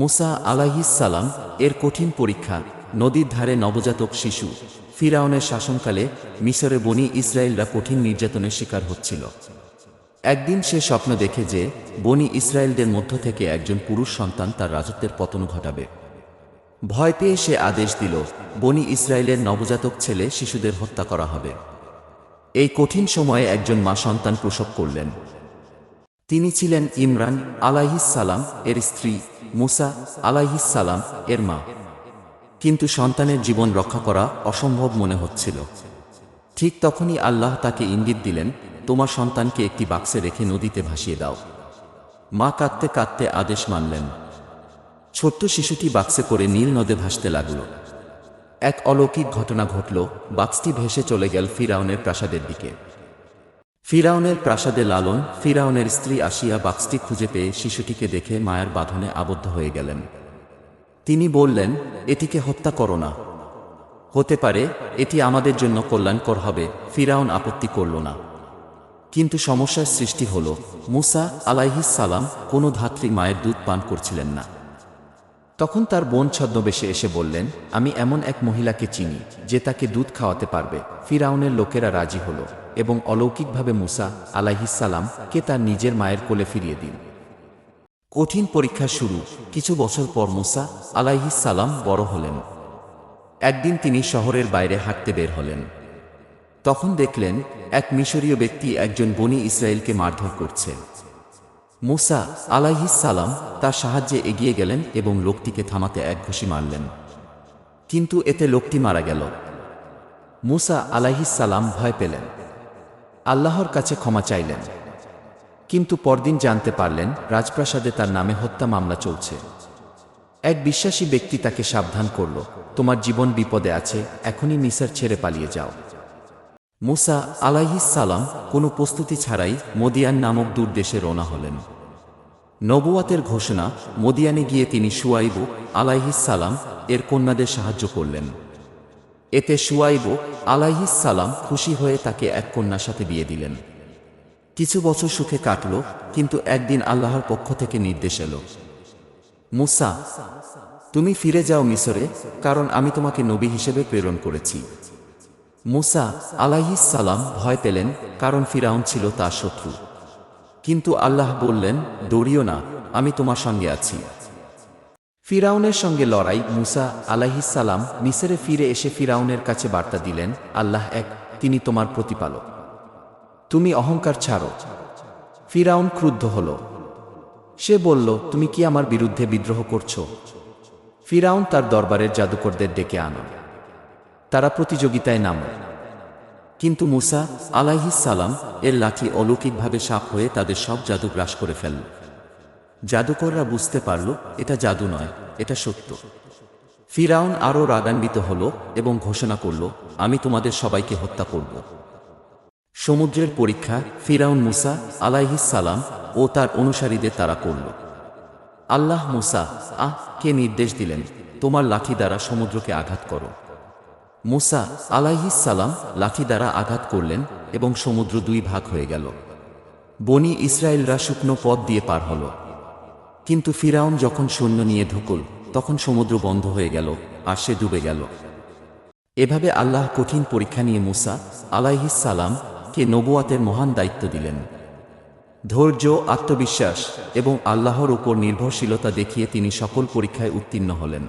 মুসা আলাইহিসালাম এর কঠিন পরীক্ষা, নদীর ধারে নবজাতক শিশু, ফিরাউনের শাসনকালে মিশরে বনি ইসরায়েলরা কঠিন নির্যাতনের শিকার হচ্ছিল। একদিন সে স্বপ্ন দেখে যে বনি ইসরায়েলদের মধ্য থেকে একজন পুরুষ সন্তান তার রাজত্বের পতন ঘটাবে। ভয় পেয়ে সে আদেশ দিল, বনি ইসরায়েলের নবজাতক ছেলে শিশুদের হত্যা করা হবে। এই কঠিন সময়ে একজন মা সন্তান প্রসব করলেন। তিনি ছিলেন ইমরান আলাইহিসালাম এর স্ত্রী, মুসা আলাইহিসালাম এর মা। কিন্তু সন্তানের জীবন রক্ষা করা অসম্ভব মনে হচ্ছিল। ঠিক তখনই আল্লাহ তাকে ইঙ্গিত দিলেন, তোমার সন্তানকে একটি বাক্সে রেখে নদীতে ভাসিয়ে দাও। মা কাঁদতে কাঁদতে আদেশ মানলেন। ছোট্ট শিশুটি বাক্সে করে নীল নদে ভাসতে লাগল। এক অলৌকিক ঘটনা ঘটল, বাক্সটি ভেসে চলে গেল ফিরাউনের প্রাসাদের দিকে। ফিরাউনের প্রাসাদে লালন, ফিরাউনের স্ত্রী আসিয়া বাক্সটি খুঁজে পেয়ে শিশুটিকে দেখে মায়ার বাঁধনে আবদ্ধ হয়ে গেলেন। তিনি বললেন, এটিকে হত্যা করো না। হতে পারে, এটি আমাদের জন্য কল্যাণকর হবে, ফিরাউন আপত্তি করল না। কিন্তু সমস্যার সৃষ্টি হল, মুসা আলাইহিস সালাম কোনো ধাত্রী মায়ের দুধ পান করছিলেন না। তখন তার বোন ছদ্মবেশে এসে বললেন, আমি এমন এক মহিলাকে চিনি, যে তাকে দুধ খাওয়াতে পারবে, ফিরাউনের লোকেরা রাজি হল। এবং অলৌকিকভাবে মুসা আলাইহিসাল্লাম কে তার নিজের মায়ের কোলে ফিরিয়ে দিন। কঠিন পরীক্ষা শুরু। কিছু বছর পর মুসা আলাইহিসাল্লাম বড় হলেন। একদিন তিনি শহরের বাইরে হাঁটতে বের হলেন। তখন দেখলেন এক মিশরীয় ব্যক্তি একজন বনি ইসরায়েলকে মারধর করছে। মুসা সালাম তার সাহায্যে এগিয়ে গেলেন এবং লোকটিকে থামাতে এক ঘুষি মারলেন। কিন্তু এতে লোকটি মারা গেল। মুসা আলাইহিস সালাম ভয় পেলেন। আল্লাহর কাছে ক্ষমা চাইলেন। কিন্তু পরদিন জানতে পারলেন, রাজপ্রাসাদে তার নামে হত্যা মামলা চলছে। এক বিশ্বাসী ব্যক্তি তাকে সাবধান করল, তোমার জীবন বিপদে আছে, এখনই মিসার ছেড়ে পালিয়ে যাও। মুসা সালাম কোনো প্রস্তুতি ছাড়াই মদিয়ান নামক দূর দেশে রওনা হলেন। নবুয়াতের ঘোষণা, মদিয়ানে গিয়ে তিনি সুয়াইবু সালাম এর কন্যাদের সাহায্য করলেন। এতে সুয়াইব সালাম খুশি হয়ে তাকে এক কন্যার সাথে বিয়ে দিলেন। কিছু বছর সুখে কাটল, কিন্তু একদিন আল্লাহর পক্ষ থেকে নির্দেশ এলো, মুসা, তুমি ফিরে যাও মিশরে কারণ আমি তোমাকে নবী হিসেবে প্রেরণ করেছি। মুসা সালাম ভয় পেলেন, কারণ ফিরাউন ছিল তার শত্রু। কিন্তু আল্লাহ বললেন, দৌড়িও না, আমি তোমার সঙ্গে আছি। ফিরাউনের সঙ্গে লড়াই মুসা আলাইহিস সালাম মিসরে ফিরে এসে ফিরাউনের কাছে বার্তা দিলেন, আল্লাহ এক, তিনি তোমার প্রতিপালক। তুমি অহংকার ছাড়ো। ফিরাউন ক্রুদ্ধ হল। সে বলল, তুমি কি আমার বিরুদ্ধে বিদ্রোহ করছ? ফিরাউন তার দরবারের জাদুকরদের ডেকে আনো। তারা প্রতিযোগিতায় নাম। কিন্তু মুসা আলাইহিস সালাম এর লাঠি অলৌকিকভাবে সাপ হয়ে তাদের সব জাদু গ্রাস করে ফেলল। জাদুকররা বুঝতে পারল, এটা জাদু নয়, এটা সত্য। ফিরাউন আরও রাগান্বিত হল এবং ঘোষণা করল, আমি তোমাদের সবাইকে হত্যা করব। সমুদ্রের পরীক্ষা ফিরাউন মুসা সালাম ও তার অনুসারীদের তারা করল। আল্লাহ মুসা, আহ, কে নির্দেশ দিলেন? তোমার লাঠি দ্বারা সমুদ্রকে আঘাত করো। মুসা সালাম লাঠি দ্বারা আঘাত করলেন এবং সমুদ্র দুই ভাগ হয়ে গেল। বনি ইসরায়েলরা শুকনো পথ দিয়ে পার হল। কিন্তু ফিরাউন যখন সৈন্য নিয়ে ঢুকল, তখন সমুদ্র বন্ধ হয়ে গেল আর সে ডুবে গেল। এভাবে আল্লাহ কঠিন পরীক্ষা নিয়ে মুসা সালাম কে নবুয়াতের মহান দায়িত্ব দিলেন। ধৈর্য, আত্মবিশ্বাস এবং আল্লাহর উপর নির্ভরশীলতা দেখিয়ে তিনি সকল পরীক্ষায় উত্তীর্ণ হলেন।